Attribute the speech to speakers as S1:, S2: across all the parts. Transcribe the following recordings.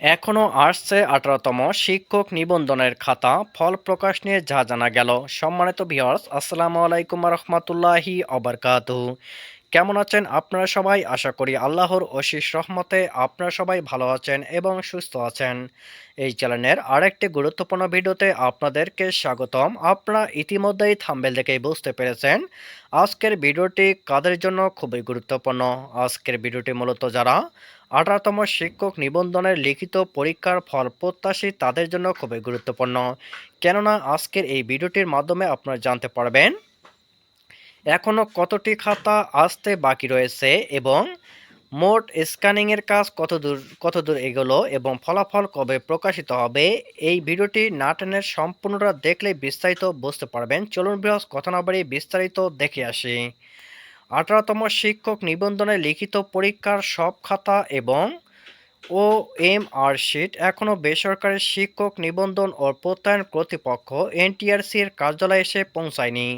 S1: এখনও আসছে আঠারোতম শিক্ষক নিবন্ধনের খাতা। ফল প্রকাশ নিয়ে যা জানা গেল। সম্মানিত ভিওর্স আসসালামু আলাইকুম রহমতুল্লাহি অবরকাতু কেমন আছেন আপনারা সবাই? আশা করি আল্লাহর অশিস রহমতে আপনারা সবাই ভালো আছেন এবং সুস্থ আছেন। এই চ্যানেলের আরেকটি গুরুত্বপূর্ণ ভিডিওতে আপনাদেরকে স্বাগতম। আপনারা ইতিমধ্যেই থাম্বেল দেখেই বুঝতে পেরেছেন, আজকের ভিডিওটি কাদের জন্য খুবই গুরুত্বপূর্ণ? আজকের ভিডিওটি মূলত যারা আঠারোতম শিক্ষক নিবন্ধনের লিখিত পরীক্ষার ফল প্রত্যাশী তাদের জন্য খুবই গুরুত্বপূর্ণ। কেননা আজকের এই ভিডিওটির মাধ্যমে আপনারা জানতে পারবেন এখনও কতটি খাতা আসতে বাকি রয়েছে এবং মোট স্ক্যানিংয়ের কাজ কত দূর কত দূর এগোলো এবং ফলাফল কবে প্রকাশিত হবে, এই ভিডিওটি নাটনের সম্পূর্ণটা দেখলে বিস্তারিত বুঝতে পারবেন। চলুন বৃহস্ কথা না বিস্তারিত দেখে আসি। আঠারোতম শিক্ষক নিবন্ধনে লিখিত পরীক্ষার সব খাতা এবং ও এম আর শিট এখনও বেসরকারি শিক্ষক নিবন্ধন ও প্রত্যয়ন কর্তৃপক্ষ এনটিআরসির কার্যালয়ে এসে পৌঁছায়নি।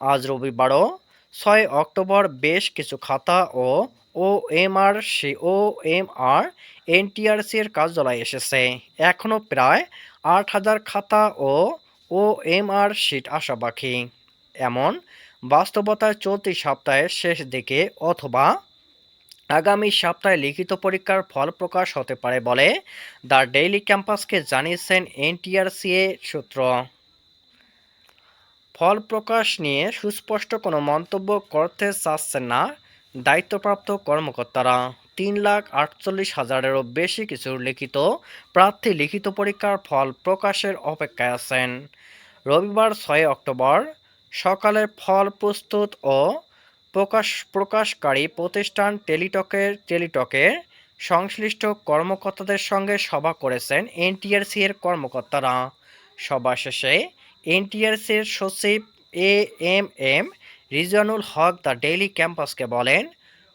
S1: আজ রবিবারও ছয় অক্টোবর বেশ কিছু খাতা ও ও এম আর সি ও এম আর এনটিআরসির কার্যালয়ে এসেছে। এখনও প্রায় আট হাজার খাতা ও ও এম আর শিট আসা বাকি। এমন বাস্তবতায় চলতি সপ্তাহের শেষ দিকে অথবা আগামী সপ্তাহে লিখিত পরীক্ষার ফল প্রকাশ হতে পারে বলে দ্য ডেইলি ক্যাম্পাসকে জানিয়েছেন এনটিআরসিএ সূত্র। ফল প্রকাশ নিয়ে সুস্পষ্ট কোনো মন্তব্য করতে চাচ্ছেন না দায়িত্বপ্রাপ্ত কর্মকর্তারা। তিন লাখ আটচল্লিশ হাজারেরও বেশি কিছু লিখিত প্রার্থী লিখিত পরীক্ষার ফল প্রকাশের অপেক্ষায় আছেন। রবিবার ছয় অক্টোবর সকালে ফল প্রস্তুত ও প্রকাশ প্রকাশকারী প্রতিষ্ঠান টেলিটকের টেলিটকের সংশ্লিষ্ট কর্মকর্তাদের সঙ্গে সভা করেছেন এনটিআরসি এর কর্মকর্তারা। সভা শেষে এনটিআরসির সচিব A M M Rizwanul Haque The Daily ক্যাম্পাসকে বলেন,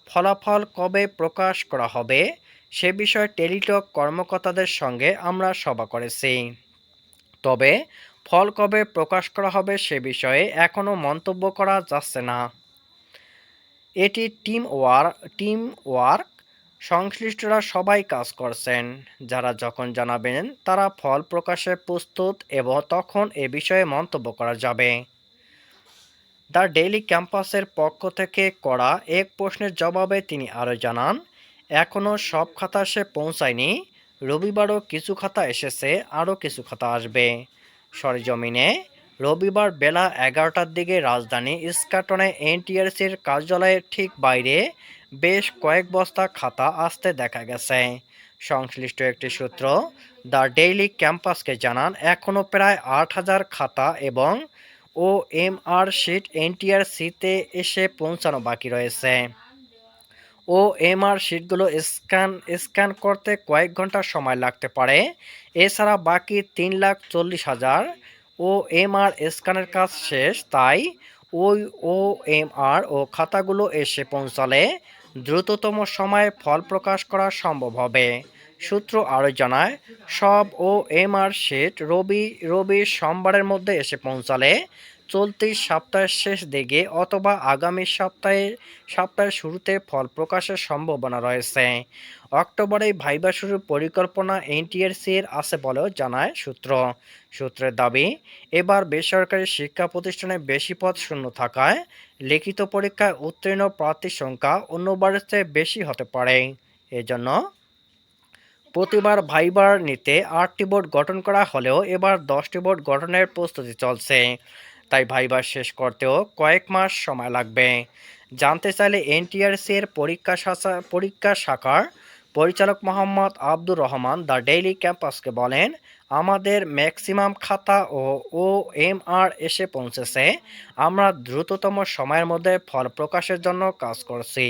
S1: ফলাফল কবে প্রকাশ করা হবে সে বিষয়ে টেলিটক কর্মকর্তাদের সঙ্গে আমরা সভা করেছি। তবে ফল কবে প্রকাশ করা হবে সে বিষয়ে এখনও মন্তব্য করা যাচ্ছে না। এটি টিম ওয়ার টিম ওয়ার্ক সংশ্লিষ্টরা সবাই কাজ করছেন। যারা যখন জানাবেন, তারা ফল প্রকাশে প্রস্তুত এবং তখন এ বিষয়ে মন্তব্য করা যাবে। দ্য ডেইলি ক্যাম্পাসের পক্ষ থেকে করা এক প্রশ্নের জবাবে তিনি আরও জানান এখনও সব খাতা সে পৌঁছায়নি। রবিবারও কিছু খাতা এসেছে, আরও কিছু খাতা আসবে। সরেজমিনে রবিবার বেলা এগারোটার দিকে রাজধানী ইস্কাটনে এনটিআরসির কার্যালয়ের ঠিক বাইরে বেশ কয়েক বস্তা খাতা আসতে দেখা গেছে। সংশ্লিষ্ট একটি সূত্র, দ্য ডেইলি ক্যাম্পাসকে জানান এখনও প্রায় আট হাজার খাতা এবং ও এম আর শিট এনটিআরসিতে এসে পৌঁছানো বাকি রয়েছে। ও এমআর শিটগুলো স্ক্যান স্ক্যান করতে কয়েক ঘণ্টা সময় লাগতে পারে। এছাড়া বাকি তিন লাখ চল্লিশ হাজার ও এমআর স্ক্যানের কাজ শেষ, তাই ওই ও এমআর ও খাতাগুলো এসে পৌঁছালে দ্রুততম সময়ে ফল প্রকাশ করা সম্ভব হবে। সূত্র আরও জানায়, সব ও এমআর শিট রবি রবি সোমবারের মধ্যে এসে পৌঁছালে চলতি সপ্তাহের শেষ দিকে অথবা আগামী সপ্তাহে সপ্তাহের শুরুতে ফল প্রকাশের সম্ভাবনা রয়েছে। অক্টোবরে ভাইবা শুরুর পরিকল্পনা এনটিআরসির আছে বলেও জানায় সূত্র। সূত্রের দাবি, এবার বেসরকারি শিক্ষা প্রতিষ্ঠানে বেশি পদ শূন্য থাকায় লিখিত পরীক্ষায় উত্তীর্ণ প্রার্থীর সংখ্যা অন্যবারের চেয়ে বেশি হতে পারে। এজন্য প্রতিবার ভাইবার নিতে আটটি বোর্ড গঠন করা হলেও এবার দশটি বোর্ড গঠনের প্রস্তুতি চলছে। তাই ভাইবার শেষ করতেও কয়েক মাস সময় লাগবে। জানতে চাইলে এনটিআরসি এর পরীক্ষা শাখা, পরীক্ষা শাখার পরিচালক মোহাম্মদ আব্দুর রহমান দ্য ডেইলি ক্যাম্পাসকে বলেন, আমাদের ম্যাক্সিমাম খাতা ও ও এম আর এসে পৌঁছেছে। আমরা দ্রুততম সময়ের মধ্যে ফল প্রকাশের জন্য কাজ করছি।